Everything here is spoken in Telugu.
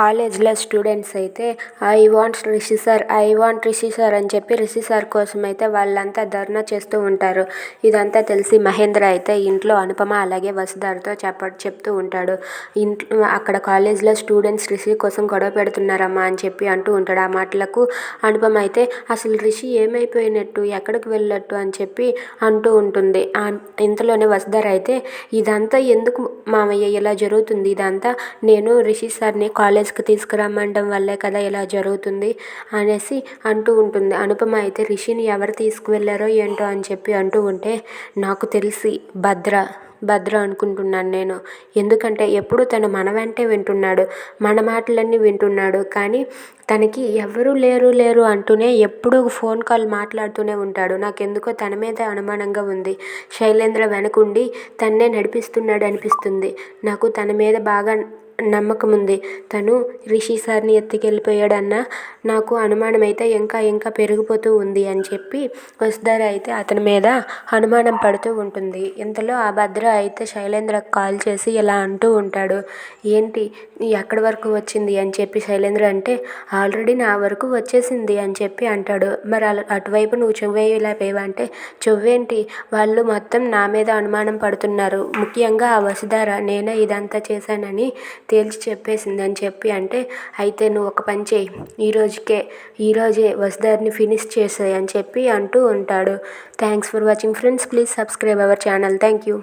కాలేజ్లో స్టూడెంట్స్ అయితే I want Rishi sir I want Rishi sir అని చెప్పి రిషి సార్ కోసం అయితే వాళ్ళంతా ధర్నా చేస్తూ ఉంటారు. ఇదంతా తెలిసి మహేంద్ర అయితే ఇంట్లో అనుపమ అలాగే వసుధారతో చెప్ప చెప్తూ ఉంటాడు. ఇంట్లో అక్కడ కాలేజ్లో స్టూడెంట్స్ రిషి కోసం గొడవ పెడుతున్నారమ్మా అని చెప్పి అంటూ ఉంటాడు. ఆ మాటలకు అనుపమ అయితే అసలు రిషి ఏమైపోయినట్టు ఎక్కడికి వెళ్ళట్టు అని చెప్పి అంటూ ఉంటుంది. ఇంతలోనే వసుధార అయితే ఇదంతా ఎందుకు మామయ్య ఇలా జరుగుతుంది? ఇదంతా నేను రిషి సార్ని కాలేజ్ కాలేజ్కి తీసుకురమ్మండం వల్లే కదా ఇలా జరుగుతుంది అనేసి అంటూ ఉంటుంది. అనుపమ అయితే రిషిని ఎవరు తీసుకువెళ్ళారో ఏంటో అని చెప్పి అంటూ ఉంటే నాకు తెలిసి భద్ర భద్ర అనుకుంటున్నాను నేను. ఎందుకంటే ఎప్పుడు తను మన వెంటే వింటున్నాడు. మన మాటలన్నీ వింటున్నాడు. కానీ తనకి ఎవరు లేరు లేరు అంటూనే ఎప్పుడూ ఫోన్ కాల్ మాట్లాడుతూనే ఉంటాడు. నాకెందుకో తన మీద అనుమానంగా ఉంది. శైలేంద్ర వెనకుండి తన్నే నడిపిస్తున్నాడు అనిపిస్తుంది నాకు తన మీద బాగా నమ్మకం ఉంది తను రిషి సార్ని ఎత్తుకెళ్ళిపోయాడన్న నాకు అనుమానం అయితే ఇంకా ఇంకా పెరిగిపోతూ ఉంది అని చెప్పి వసుధార అయితే అతని మీద అనుమానం పడుతూ ఉంటుంది. ఇంతలో ఆ భద్ర అయితే శైలేంద్రకు కాల్ చేసి ఇలా అంటూ ఉంటాడు. ఏంటి? ఎక్కడి వరకు వచ్చింది? అని చెప్పి శైలేంద్ర అంటే ఆల్రెడీ నా వరకు వచ్చేసింది అని చెప్పి అంటాడు. మరి అలా అటువైపు నువ్వు చెవ్వేయలేకపోయావా అంటే చెవ్వేంటి? వాళ్ళు మొత్తం నా మీద అనుమానం పడుతున్నారు. ముఖ్యంగా ఆ వసుధార నేనే ఇదంతా చేశానని తేల్చి చెప్పేసింది అని చెప్పి అంటే అయితే నువ్వు ఒక పని చేయి ఈ రోజుకే ఈరోజే వసుధారిని ఫినిష్ చేసేయి అని చెప్పి అంటూ ఉంటాడు. Thanks for watching friends please subscribe our channel thank you